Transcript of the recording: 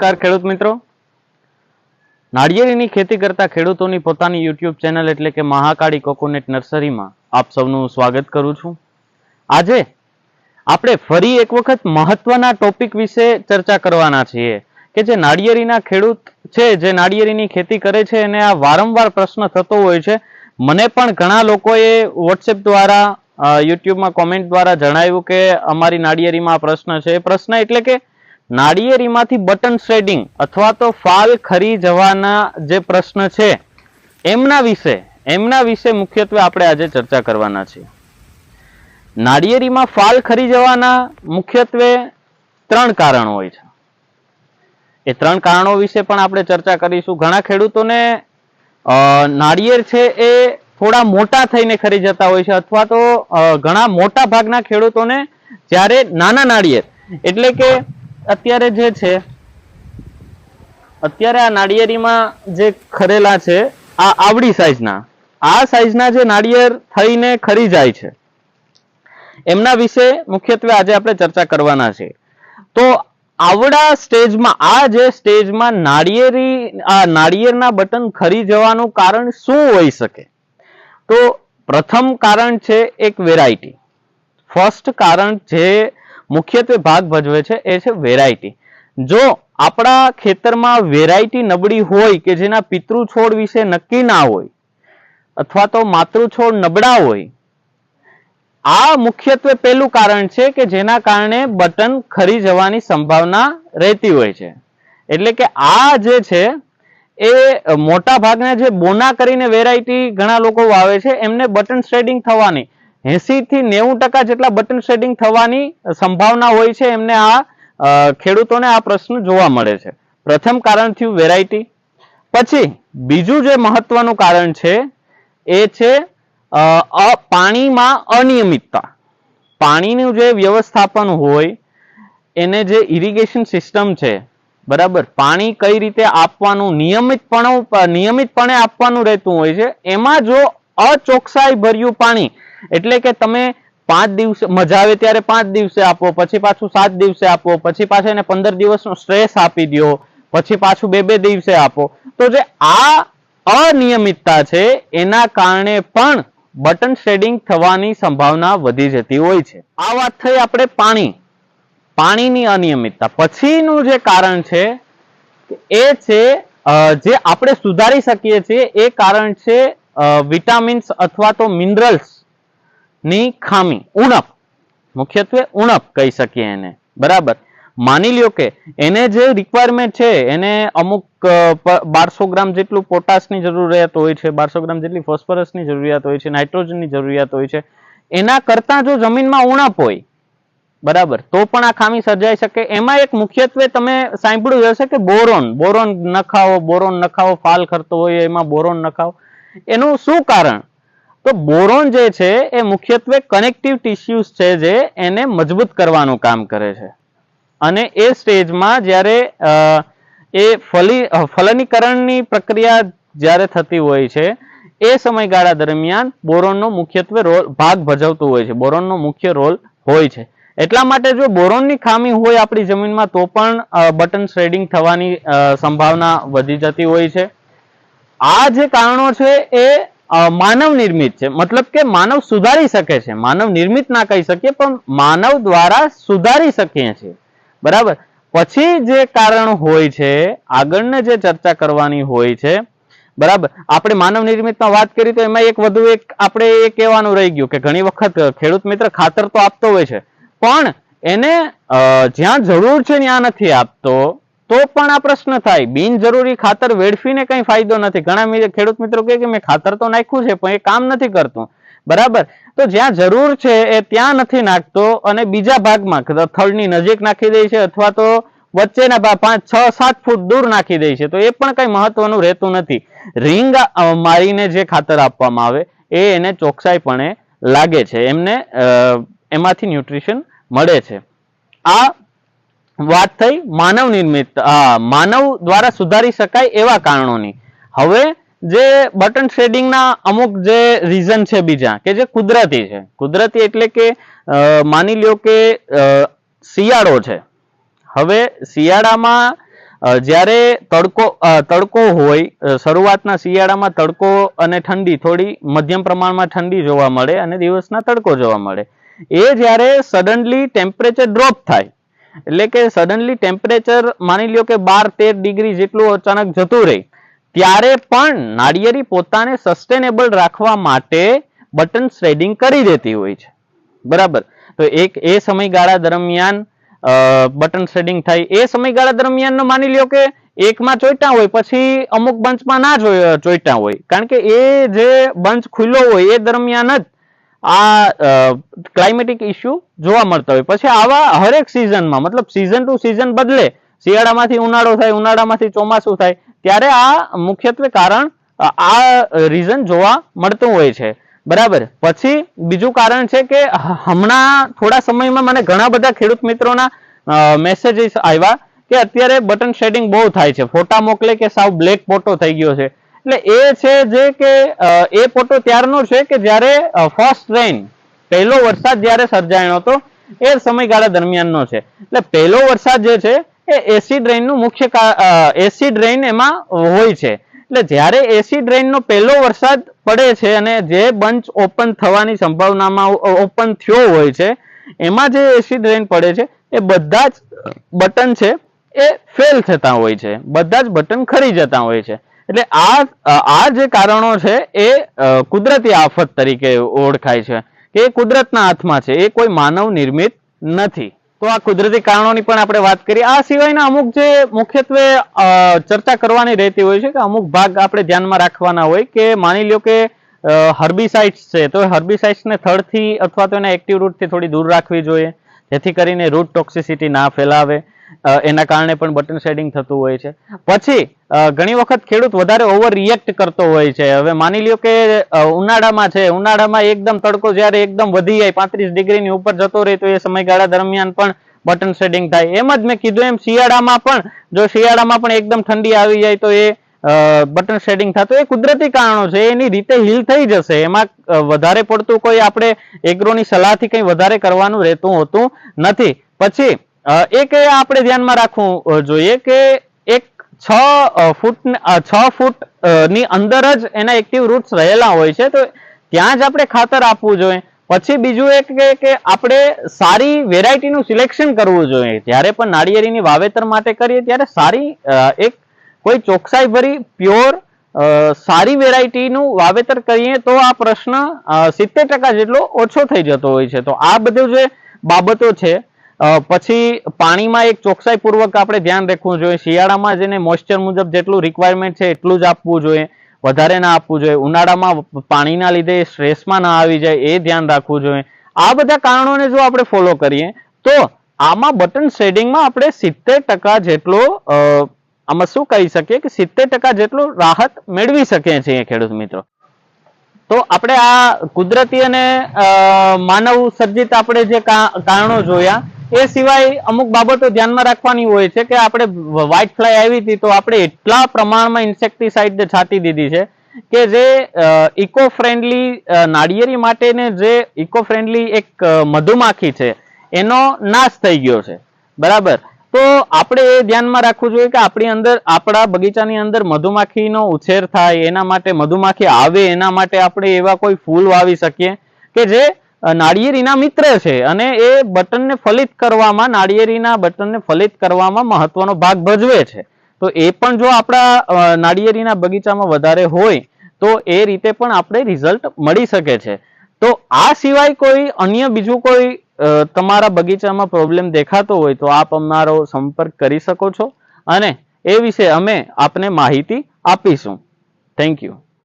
નમસ્કાર ખેડૂત મિત્રો. નાળિયેરીની ખેતી કરતા ખેડૂતોની પોતાની યુટ્યુબ ચેનલ એટલે કે મહાકાળી કોકોનેટ નર્સરીમાં આપ સૌનું સ્વાગત કરું છું. આજે આપણે ફરી એક વખત મહત્વના ટોપિક વિશે ચર્ચા કરવાના છીએ કે જે નાળિયેરીના ખેડૂત છે, જે નાળિયેરીની ખેતી કરે છે અને આ વારંવાર પ્રશ્ન થતો હોય છે. મને પણ ઘણા લોકોએ વોટ્સએપ દ્વારા યુટ્યુબમાં કોમેન્ટ દ્વારા જણાવ્યું કે અમારી નાળિયેરીમાં પ્રશ્ન છે. પ્રશ્ન એટલે કે નાળિયેરીમાંથી બટન શ્રેડિંગ અથવા તો ફાલ ખરી જવાના જે પ્રશ્ન છે, એમના વિશે એમના વિશે મુખ્યત્વે આપણે આજે ચર્ચા કરવાના છીએ. નાળિયેરીમાં ફાલ ખરી જવાના મુખ્યત્વે ત્રણ કારણો હોય છે. એ ત્રણ કારણો વિશે પણ આપણે ચર્ચા કરીશું. ઘણા ખેડૂતોને નાળિયેર છે એ થોડા મોટા થઈને ખરી જતા હોય છે અથવા તો ઘણા મોટા ભાગના ખેડૂતોને જ્યારે નાના નાળિયેર, એટલે કે અત્યારે જે છે, અત્યારે આ નાળિયેરીમાં જે ખરેલા છે, આ આવડી સાઈઝના આ સાઈઝના જે નાળિયેર થઈને ખરી જાય છે. એમના વિશે મુખ્યત્વે આજે આપણે ચર્ચા કરવાના છે. તો આવડા સ્ટેજમાં, આ જે સ્ટેજમાં નાળિયેરી, આ નાળિયેરના બટન ખરી જવાનું કારણ શું હોઈ શકે? તો પ્રથમ કારણ છે એક વેરાયટી ફર્સ્ટ કારણ જે મુખ્યત્વે ભાગ ભજવે છે, એ છે વેરાયટી જો આપણા ખેતરમાં વેરાયટી નબળી હોય કે જેના પિતૃ છોડ વિશે નક્કી ના હોય, અથવા તો માતૃ છોડ નબળા હોય, આ મુખ્યત્વે પહેલું કારણ છે કે જેના કારણે બટન ખરી જવાની સંભાવના રહેતી હોય છે. એટલે કે આ જે છે, એ મોટા ભાગના જે બોના કરીને વેરાયટી ઘણા લોકો વાવે છે, એમને બટન શેડિંગ થવાની એસી થી નેવું ટકા જેટલા બટન શેડિંગ થવાની સંભાવના હોય છે એમને આ ખેડૂતોને આ પ્રશ્ન જોવા મળે છે. પ્રથમ કારણ થયું વેરાયટી પછી બીજું જે મહત્વનું કારણ છે એ છે પાણીમાં અનિયમિતતા. પાણીનું જે વ્યવસ્થાપન હોય, એને જે ઇરિગેશન સિસ્ટમ છે, બરાબર? પાણી કઈ રીતે આપવાનું, નિયમિતપણે નિયમિતપણે આપવાનું રહેતું હોય છે, એમાં જો અચોકસાઈ ભર્યું પાણી એટલે કે તમે પાંચ દિવસે, મજા આવે ત્યારે પાંચ દિવસે આપો, પછી પાછું સાત દિવસે આપો, પછી પાછા એને પંદર દિવસનો સ્ટ્રેસ આપી દો પછી પાછું બે બે દિવસે આપો. તો જે આ અનિયમિતતા છે, એના કારણે પણ બટન શેડિંગ થવાની સંભાવના વધી જતી હોય છે. આ વાત થઈ આપણે પાણી, પાણીની અનિયમિતતા. પછીનું જે કારણ છે, એ છે જે આપણે સુધારી શકીએ છીએ, એ કારણ છે વિટામિન્સ અથવા તો મિનરલ્સ. ની ખામી ઉણપ. મુખ્યત્વે ઉણપ કહી શકીએ એને. બરાબર? માની લ્યો કે એને જે રિક્વાયરમેન્ટ છે, એને અમુક બારસો ગ્રામ જેટલું પોટાશની જરૂરિયાત હોય છે, બારસો ગ્રામ જેટલી ફોસ્ફરસની જરૂરિયાત હોય છે, નાઇટ્રોજનની જરૂરિયાત હોય છે, એના કરતાં જો જમીનમાં ઉણપ હોય, બરાબર, તો પણ આ ખામી સર્જાઈ શકે. એમાં એક મુખ્યત્વે તમે સાંભળ્યું હશે કે બોરોન બોરોન નખાવો બોરોન નખાવો, ફાલ કરતો હોય એમાં બોરોન નખાવો. એનું શું કારણ? તો બોરોન જે છે એ મુખ્યત્વે કનેક્ટિવ ટિશ્યુઝ છે જે એને મજબૂત કરવાનું કામ કરે છે. અને એ સ્ટેજમાં જ્યારે એ ફલી ફલનીકરણની પ્રક્રિયા જ્યારે થતી હોય છે, એ સમયગાળા દરમિયાન બોરોનનો મુખ્યત્વે રોલ ભાગ ભજવતો હોય છે, બોરોનનો મુખ્ય રોલ હોય છે. એટલા માટે જો બોરોનની ખામી હોય આપણી જમીનમાં તો પણ બટન શ્રેડિંગ થવાની સંભાવના વધી જતી હોય છે. આ જે કારણો છે એ માનવ નિર્મિત છે. મતલબ કે માનવ સુધારી શકે છે. માનવ નિર્મિત ના કહી શકીએ, પણ માનવ દ્વારા સુધારી શકીએ છીએ. બરાબર? પછી જે કારણ હોય છે, આગળને જે ચર્ચા કરવાની હોય છે, બરાબર? આપણે માનવ નિર્મિતમાં વાત કરી તો એમાં એક વધુ એક આપણે એ કહેવાનું રહી ગયું કે ઘણી વખત ખેડૂત મિત્ર ખાતર તો આપતો હોય છે. પણ એને જ્યાં જરૂર છે ત્યાં નથી આપતો. તો પણ આ પ્રશ્ન થાય. બિનજરૂરી ખાતર વેડફીને કઈ ફાયદો નથી. ઘણા ખેડૂત મિત્રો કહે કે મેં ખાતર તો નાખ્યું છે, પણ એ કામ નથી કરતું. બરાબર? તો જ્યાં જરૂર છે એ ત્યાં નથી નાખતો અને બીજા ભાગમાં થળની નજીક નાખી દે છે અથવા તો વચ્ચેના ભાગ પાંચ, છ, સાત ફૂટ દૂર નાખી દે છે. તો એ પણ કઈ મહત્વનું રહેતું નથી. રીંગ મારીને જે ખાતર આપવામાં આવે, એ એને ચોકસાઈપણે લાગે છે. એમને એમાંથી ન્યુટ્રિશન મળે છે. આ વાત થઈ માનવ નિર્મિત માનવ દ્વારા સુધારી શકાય એવા કારણોની. હવે જે બટન શેડિંગના અમુક જે રીઝન છે બીજા, કે જે કુદરતી છે. કુદરતી એટલે કે માની લ્યો કે શિયાળો છે. હવે શિયાળામાં જ્યારે તડકો તડકો હોય શરૂઆતના શિયાળામાં તડકો અને ઠંડી થોડી મધ્યમ પ્રમાણમાં ઠંડી જોવા મળે અને દિવસના તડકો જોવા મળે. એ જ્યારે સડનલી ટેમ્પરેચર ડ્રોપ થાય એટલે કે સડનલી ટેમ્પરેચર માની લ્યો કે બાર તેર ડિગ્રી જેટલું અચાનક જતું રહે, ત્યારે પણ નાળિયેરી પોતાને સસ્ટેનેબલ રાખવા માટે બટન શ્રેડિંગ કરી દેતી હોય છે. બરાબર? તો એક એ સમયગાળા દરમિયાન બટન શ્રેડિંગ થાય. એ સમયગાળા દરમિયાન માની લ્યો કે એકમાં ચોઈટા હોય, પછી અમુક બંચમાં ના ચોઈટા હોય. કારણ કે એ જે બંચ ખુલ્લો હોય, એ દરમિયાન જ આ ક્લાઇમેટિક ઇસ્યુ જોવા મળતા હોય. પછી આવા હરેક સિઝનમાં મતલબ સિઝન ટુ સિઝન બદલે, શિયાળામાંથી ઉનાળો થાય, ઉનાળામાંથી ચોમાસું થાય, ત્યારે આ મુખ્યત્વે કારણ આ રીઝન જોવા મળતું હોય છે. બરાબર? પછી બીજું કારણ છે કે હમણાં થોડા સમયમાં મને ઘણા બધા ખેડૂત મિત્રોના મેસેજીસ આવ્યા કે અત્યારે બટન શેડિંગ બહુ થાય છે. ફોટા મોકલે કે સાવ બ્લેક ફોટો થઈ ગયો છે. એટલે એ છે જે કે એ ફોટો ત્યારનો છે કે જ્યારે ફર્સ્ટ રેઇન પહેલો વરસાદ જ્યારે સર્જાયો હતો, એ સમયગાળા દરમિયાનનો છે. એટલે પહેલો વરસાદ જે છે, એ એસિડ રેઇનનું મુખ્ય એસિડ રેઇન એમાં હોય છે. એટલે જ્યારે એસિડ રેઇનનો પહેલો વરસાદ પડે છે અને જે બંચ ઓપન થવાની સંભાવનામાં ઓપન થયો હોય છે, એમાં જે એસિડ રેઇન પડે છે, એ બધા જ બટન છે, એ ફેલ થતા હોય છે. બધા જ બટન ખરી જતા હોય છે. એટલે આ આ જે કારણો છે, એ કુદરતી આફત તરીકે ઓળખાય છે કે એ કુદરતના હાથમાં છે. એ કોઈ માનવ નિર્મિત નથી. તો આ કુદરતી કારણોની પણ આપણે વાત કરી આ સિવાયના અમુક જે મુખ્યત્વે ચર્ચા કરવાની રહેતી હોય છે કે અમુક ભાગ આપણે ધ્યાનમાં રાખવાના હોય કે માની લ્યો કે હર્બિસાઇડ્સ છે. તો હર્બિસાઇડ્સને થડથી અથવા તો એના એક્ટિવ રૂટથી થોડી દૂર રાખવી જોઈએ. જેથી કરીને રૂટ ટોક્સિસિટી ના ફેલાવે. એના કારણે પણ બટન શેડિંગ થતું હોય છે. પછી ઘણી વખત ખેડૂત વધારે ઓવર રિએક્ટ કરતો હોય છે. હવે માની લ્યો કે ઉનાળામાં છે. ઉનાળામાં એકદમ તડકો જ્યારે એકદમ વધી જાય, પાંત્રીસ ડિગ્રીની ઉપર જતો રહે તો એ સમયગાળા દરમિયાન પણ બટન શેડિંગ થાય. એમ જ મેં કીધું એમ, શિયાળામાં પણ, જો શિયાળામાં પણ એકદમ ઠંડી આવી જાય તો એ બટન શેડિંગ થતું એ કુદરતી કારણો છે. એની રીતે હીલ થઈ જશે. એમાં વધારે પડતું કોઈ આપણે એગ્રોની સલાહથી કંઈ વધારે કરવાનું રહેતું હોતું નથી. પછી એક આપણે ધ્યાનમાં રાખવું જોઈએ કે એક છ ફૂટ છ ફૂટની અંદર જ એના એક્ટિવ રૂટ્સ રહેલા હોય છે, તો ત્યાં જ આપણે ખાતર આપવું જોઈએ. પછી બીજું એક કે આપણે સારી વેરાયટીનું સિલેક્શન કરવું જોઈએ. જ્યારે પણ નાળિયેરીની વાવેતર માટે કરીએ, ત્યારે સારી એક કોઈ ચોકસાઈ ભરી પ્યોર સારી વેરાયટીનું વાવેતર કરીએ, તો આ પ્રશ્ન સિત્તેર ટકા જેટલો ઓછો થઈ જતો હોય છે. તો આ બધું જે બાબતો છે પછી પાણીમાં એક ચોકસાઈપૂર્વક આપણે ધ્યાન રાખવું જોઈએ. શિયાળામાં જેને મોઇસ્ચર મુજબ જેટલું રિક્વાયરમેન્ટ છે એટલું જ આપવું જોઈએ. વધારે ના આપવું જોઈએ. ઉનાળામાં પાણીના લીધે સ્ટ્રેસમાં ના આવી જાય એ ધ્યાન રાખવું જોઈએ. આ બધા કારણોને જો આપણે ફોલો કરીએ, તો આમાં બટન શેડિંગમાં આપણે સિત્તેર ટકા જેટલો આમાં શું કહી શકીએ કે સિત્તેર ટકા જેટલો રાહત મેળવી શકીએ છીએ ખેડૂત મિત્રો. તો આપણે આ કુદરતી અને માનવ સર્જિત આપણે જે કારણો જોયા એ સિવાય અમુક બાબતો ધ્યાનમાં રાખવાની હોય છે કે આપણે વ્હાઇટ ફ્લાય આવી હતી તો આપણે એટલા પ્રમાણમાં ઇન્સેક્ટિસાઇડ છાંટી દીધી છે કે જે ઇકો ફ્રેન્ડલી નાળિયેરી માટેને જે ઇકો ફ્રેન્ડલી એક મધુમાખી છે, એનો નાશ થઈ ગયો છે. બરાબર? તો આપણે એ ધ્યાનમાં રાખવું જોઈએ કે આપણી અંદર, આપણા બગીચાની અંદર મધુમાખીનો ઉછેર થાય, એના માટે મધુમાખી આવે, એના માટે આપણે એવા કોઈ ફૂલ વાવી શકીએ કે જે નાળિયેરીના મિત્ર છે અને એ બટનને ફલિત કરવામાં, નાળિયેરીના બટનને ફલિત કરવામાં મહત્વનો ભાગ ભજવે છે. તો એ પણ જો આપણા નાળિયેરીના બગીચામાં વધારે હોય, તો એ રીતે પણ આપણે રિઝલ્ટ મળી શકે છે. તો આ સિવાય કોઈ અન્ય બીજું કોઈ તમારા બગીચામાં પ્રોબ્લેમ દેખાતો હોય, તો આપ અમારો સંપર્ક કરી શકો છો. અને એ વિશે અમે આપને માહિતી આપીશું. Thank you